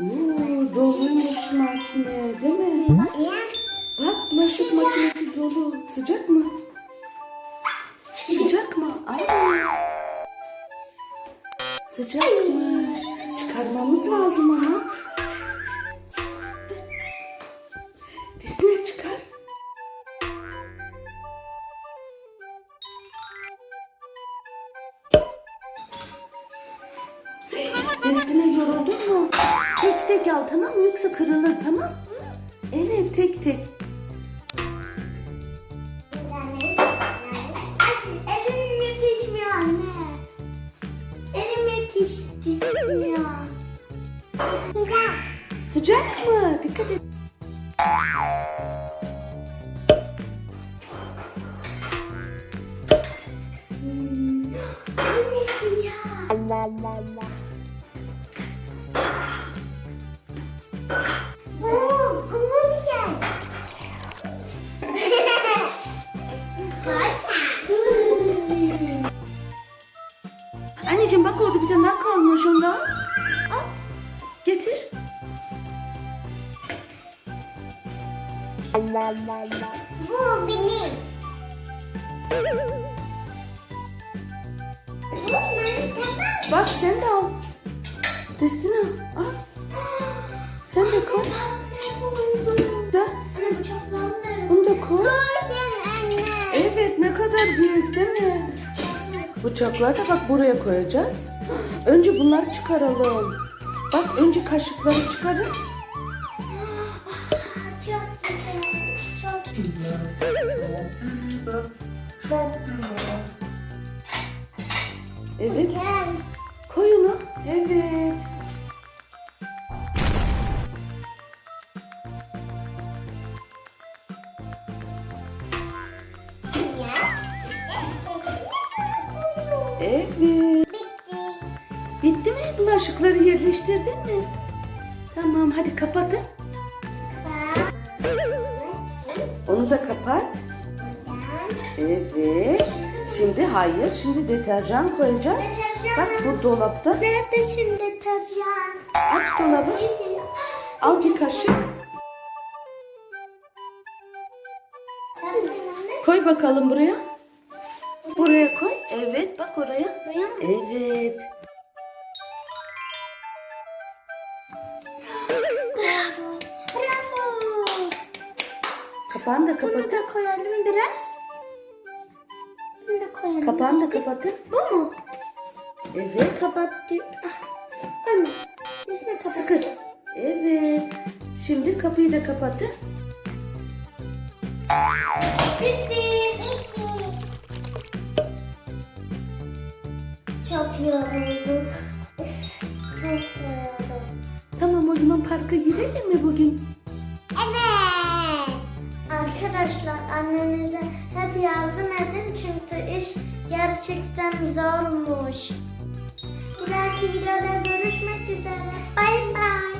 Oo, doluymuş makine değil mi? Bak bulaşık makinesi dolu. Sıcak mı? Sıcak mı? Ay. Sıcakmış. Çıkarmamız lazım ama. Disney yoruldun mu? Tek tek al tamam mı? Yoksa kırılır tamam Evet tek tek. Elim yetişmiyor anne. Elim yetişmiyor. Sıcak mı? Dikkat et. Anne sıcak. Anneciğim bak orada bir tane daha kalmış onda. Al. Getir. Bu benim. Bak sen de al. Destina al. Sen de koy. Da. Bunu da koy. Ne kadar büyük değil mi? Bıçakları da bak buraya koyacağız. Önce bunları çıkaralım. Bak önce kaşıkları çıkarın. Çok güzel. Çok Evet. güzel. Koy onu. Evet. Evet. Bitti. Bitti mi? Bulaşıkları yerleştirdin mi? Tamam hadi kapatın. Onu da kapat. Evet. Şimdi hayır. Şimdi deterjan koyacağız. Bak bu dolapta. Neredesin deterjan? Aç dolabı. Al bir kaşık. Koy bakalım buraya. Buraya koy. Evet bak oraya. Evet. Bravo. Bravo. Kapağını da Bunu da koyalım biraz. Bunu da koyalım. Kapağını da kapatın. Bu mu? Evet. Kapattık. Ah. Anne. Üstüne kapat. Sıkı. Evet. Şimdi kapıyı da kapatın. Bitti. Çok yorulduk. Çok yorulduk. Tamam o zaman parka gidelim mi bugün? Evet. Arkadaşlar annenize hep yardım edin çünkü iş gerçekten zormuş. Bir dahaki videoda görüşmek üzere. Bay bay.